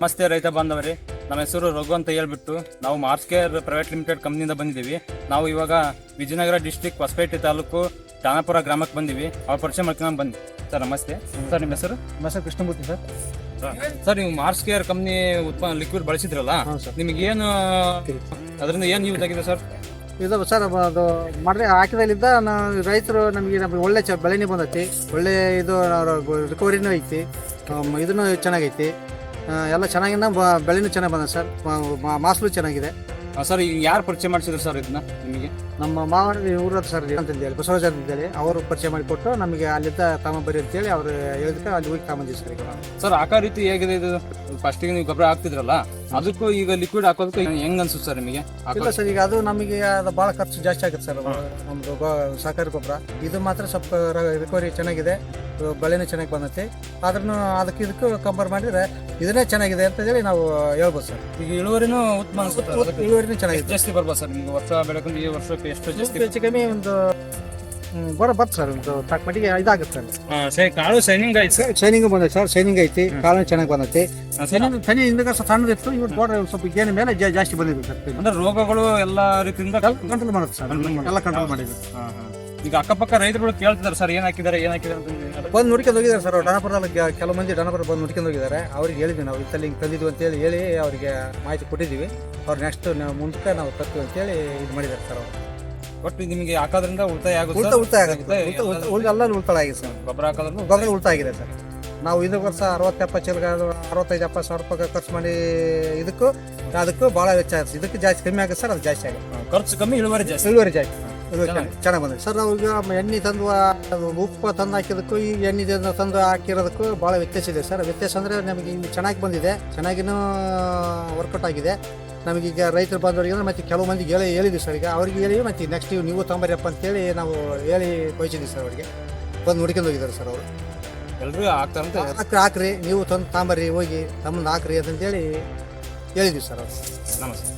ನಮಸ್ತೆ ರೈತ ಬಾಂಧವರೇ. ನಮ್ಮ ಹೆಸರು ರಘು ಅಂತ ಹೇಳ್ಬಿಟ್ಟು ನಾವು ಮಾರ್ಸ್ ಕೇರ್ ಪ್ರೈವೇಟ್ ಲಿಮಿಟೆಡ್ ಕಂಪ್ನಿಯಿಂದ ಬಂದಿದ್ದೀವಿ. ನಾವು ಇವಾಗ ವಿಜಯನಗರ ಡಿಸ್ಟಿಕ್ ಹೊಸಪೇಟೆ ತಾಲೂಕು ದಾನಾಪುರ ಗ್ರಾಮಕ್ಕೆ ಬಂದಿವಿ. ಅವ್ರ ಪರಿಚಯ ಮಾಡ್ಕೊಂಡು ಬಂದ್ವಿ ಸರ್ ನಮಸ್ತೆ. ಸರ್ ನಿಮ್ಮ ಹೆಸರು? ಮಸ ಕೃಷ್ಣಮೂರ್ತಿ ಸರ್. ಸರ್ ನೀವು ಮಾರ್ಸ್ ಕೇರ್ ಕಂಪ್ನಿ ಉತ್ಪನ್ನ ಲಿಕ್ವಿಡ್ ಬಳಸಿದ್ರಲ್ಲ ನಿಮಗೆ ಏನು ಅದರಿಂದ ಏನು ಯೂಸ್ ಆಗಿದೆ ಸರ್? ಇದು ಸರ್ ಅದು ಮಾಡಿದ್ರೆ ಹಾಕಿದಲ್ಲಿದ್ದ ನಾವು ರೈತರು ನಮಗೆ ನಮಗೆ ಒಳ್ಳೆ ಚ ಬೆಳೆನೇ ಬಂದೈತಿ. ಒಳ್ಳೆ ಇದು ರಿಕವರಿನೂ ಐತಿ. ಇದನ್ನು ಚೆನ್ನಾಗೈತಿ. ಎಲ್ಲ ಚೆನ್ನಾಗಿಂದ ಬ- ಬೆಳೆನೂ ಚೆನ್ನಾಗಿ ಬಂದ ಸರ್. ಮಾಸ್ಲು ಚೆನ್ನಾಗಿದೆ. ಸರ್ ಈಗ ಯಾರು ಪರಿಚಯ ಮಾಡಿಸಿದ್ರು ಸರ್ ಇದನ್ನ ನಿಮಗೆ? ನಮ್ಮ ಮಾವನ ಊರ ಸರ್ ಅಂತ ಹೇಳಿ ಬಸವರಾಜ್ ಅಂತ ಹೇಳಿ ಅವರು ಪರಿಚಯ ಮಾಡಿಕೊಟ್ಟು ನಮಗೆ ಅಲ್ಲಿದ್ದ ಬರಿ ಅಂತೇಳಿ ಅವರು ಹೇಳಿದ್ರೆ ಅಲ್ಲಿ ಹೋಗಿ ತಗೊಂಬಂದಿವಿ ಸರ್ ಈಗ ಸರ್ ಆಕಾರ ರೀತಿ ಹೇಗಿದೆ ಇದು? ಫಸ್ಟಿಗೆ ನೀವು ಗೊಬ್ಬರ ಹಾಕ್ತಿದ್ರಲ್ಲ? ಅದಕ್ಕೂ ಈಗ ಲಿಕ್ವಿಡ್ ಹಾಕೋದಕ್ಕೂ ಹೆಂಗ್ ಅನ್ಸುತ್ತೆ ಸರ್ ನಿಮಗೆ? ಇಲ್ಲ ಸರ್ ಈಗ ಅದು ನಮಗೆ ಅದು ಭಾಳ ಖರ್ಚು ಜಾಸ್ತಿ ಆಗುತ್ತೆ ಸರ್ ನಮ್ದು ಸಹಕಾರಿ ಗೊಬ್ಬರ. ಇದು ಮಾತ್ರ ಸ್ವಲ್ಪ ರಿಕವರಿ ಚೆನ್ನಾಗಿದೆ. ಇದು ಬೆಳೆನೂ ಚೆನ್ನಾಗಿ ಬಂದೈತಿ. ಆದ್ರೂ ಅದಕ್ಕೆ ಇದಕ್ಕೂ ಕಂಪೇರ್ ಮಾಡಿದ್ರೆ ಇದನ್ನೇ ಚೆನ್ನಾಗಿದೆ ಅಂತ ಹೇಳಿ ನಾವು ಹೇಳ್ಬೋದು ಸರ್. ಈಗ ಇಳುವರಿನೂ ಉತ್ತಮ ಅನ್ಸುತ್ತೆ ಇಳುವರಿನೂ ಚೆನ್ನಾಗಿದೆ. ಜಾಸ್ತಿ ಬರ್ಬೋದು ಸರ್ ನಿಮ್ಗೆ? ವರ್ಷ ಬೆಳಕೊಂಡು ಈ ವರ್ಷಕ್ಕೆ ಎಷ್ಟು ಜಾಸ್ತಿ? ಹೆಚ್ಚು ಕಮ್ಮಿ ಒಂದು ಬರೋ ಬರ್ತ ಸರ್ ಒಂದು ತಕ್ಕ ಮಟ್ಟಿಗೆ ಇದಾಗುತ್ತೆ ಸರ್ ಕಾಳು ಶೈನಿಂಗ್ ಐತೆ ಸರ್ ಶೈನಿಂಗ್ ಬಂದೈತೆ ಸರ್ ಶೈನಿಂಗ್ ಐತಿ ಕಾಳು ಚೆನ್ನಾಗಿ ಬಂದೈತಿ. ಶೈನಿಂಗ್ ತನಿ ಹಿಂದಕ್ಕೆ ಸ್ವಲ್ಪ ಸಣ್ಣದಿತ್ತು ಇವ್ರು ಬೋರ್ಡ್ ಸ್ವಲ್ಪ ಗೇನ್ ಮೇಲೆ ಜಾ- ಜಾಸ್ತಿ ಬಂದಿದೆ ಸರ್ ಅಂದ್ರೆ ರೋಗಗಳು ಎಲ್ಲ ರೀತಿಯಿಂದ ಕಂಟ್ರೋಲ್ ಮಾಡುತ್ತೆ ಸರ್ ಎಲ್ಲ ಕಂಟ್ರೋಲ್ ಮಾಡಿದ್ವಿ. ಈಗ ಅಕ್ಕಪಕ್ಕ ರೈತರುಗಳು ಕೇಳ್ತಿದ್ದಾರೆ ಸರ್ ಏನ್ ಹಾಕಿದ್ದಾರೆ ಏನ್ ಹಾಕಿದ್ದಾರೆ ಅಂತ? ಬಂದು ನೋಡ್ಕೊಂಡು ಹೋಗಿದ್ದಾರೆ ಸರ್ ಡಾನಪುರದಲ್ಲಿ ಕೆಲವು ಮಂದಿ ಡಾನಪುರ ಬಂದು ನೋಡ್ಕೊಂಡು ಹೋಗಿದ್ದಾರೆ. ಅವ್ರಿಗೆ ಹೇಳಿದ್ವಿ ನಾವು ಇತ್ತಲ್ಲಿ ಹಿಂಗೆ ತಂದಿದ್ವಿ ಅಂತೇಳಿ ಹೇಳಿ ಅವರಿಗೆ ಮಾಹಿತಿ ಕೊಟ್ಟಿದ್ದೀವಿ. ಅವ್ರು ನೆಕ್ಸ್ಟ್ ನಾವು ಮುಂದಕ್ಕೆ ನಾವು ತರ್ತೀವಿ ಅಂತೇಳಿ ಇದು ಮಾಡಿದ್ದಾರೆ ಸರ್ ಅವರು. ಒಟ್ಟು ನಿಮಗೆ ಹಾಕೋದ್ರಿಂದ ಉಳಿತಾಯ ಆಗುತ್ತೆ ಉಳಿತ? ಉಳಿತಾಯ ಆಗುತ್ತೆ. ಉಳಿತ- ಉಳಿತ- ಉಳಿತಾಯ ಆಗಿದೆ ಸರ್ ಗೊಬ್ಬರ ಹಾಕೋದ್ರಿಂದ ಗೊಬ್ಬರ ಉಳಿತಾಯ ಆಗಿದೆ ಸರ್ ನಾವು ಇದು ವರ್ಷ ಅರವತ್ತು ಎಪ್ಪತ್ತು ಅರವತ್ತೈದು ಎಪ್ಪತ್ತು ಸಾವಿರ ರೂಪಾಯಿ ಖರ್ಚು ಮಾಡಿ ಇದಕ್ಕೂ ಅದಕ್ಕೂ ಭಾಳ ವೆಚ್ಚ ಆಗುತ್ತೆ ಇದಕ್ಕೆ ಜಾಸ್ತಿ ಕಮ್ಮಿ ಆಗುತ್ತೆ ಸರ್ ಅದು ಜಾಸ್ತಿ ಆಗುತ್ತೆ. ಖರ್ಚು ಕಮ್ಮಿ ಇಳುವರಿ ಜಾಸ್ತಿ. ಇಳುವರಿ ಜಾಸ್ತಿ. ಇಳುವರಿ ಚೆನ್ನಾಗಿ- ಬಂದಿದೆ. ಸರ್ ನಾವು ಈಗ ಎಣ್ಣೆ ತಂದು ಉಪ್ಪು ತಂದು ಹಾಕಿದಕ್ಕೂ ಈ ಎಣ್ಣೆ ತಂದು- ತಂದು ಹಾಕಿರೋದಕ್ಕೂ ಭಾಳ ವ್ಯತ್ಯಾಸ ಇದೆ ಸರ್ ವ್ಯತ್ಯಾಸ ಅಂದರೆ ನಮಗೆ ಚೆನ್ನಾಗಿ ಬಂದಿದೆ. ಚೆನ್ನಾಗಿನೂ ವರ್ಕೌಟ್ ಆಗಿದೆ. ನಮಗೀಗ ರೈತರು ಬಂದವರಿಗೆ ಮತ್ತೆ ಕೆಲವು ಮಂದಿಗೆ ಹೇಳಿ ಹೇಳಿದ್ವಿ ಸರ್. ಈಗ ಅವ್ರಿಗೆ ಹೇಳಿ ಮತ್ತೆ ನೆಕ್ಸ್ಟ್ ನೀವು ತೊಂಬರಪ್ಪ ಅಂತೇಳಿ ನಾವು ಹೇಳಿ ಕೊಯ್ಸಿದ್ವಿ ಸರ್ ಅವರಿಗೆ. ಬಂದು ಹುಡ್ಕೊಂಡು ಹೋಗಿದ್ದಾರೆ ಸರ್ ಅವರು. ಎಲ್ಲರೂ ಹಾಕ್ತಾರಂತ ಹಾಕ್ರಿ ಹಾಕ್ರಿ. ನೀವು ತಂದು ತಾಂಬರಿ ಹೋಗಿ ತಮ್ಮನ್ನ ಹಾಕ್ರಿ ಅಂತಂತೇಳಿ ಹೇಳಿದ್ವಿ ಸರ್ ಅವ್ರು. ನಮಸ್ತೆ.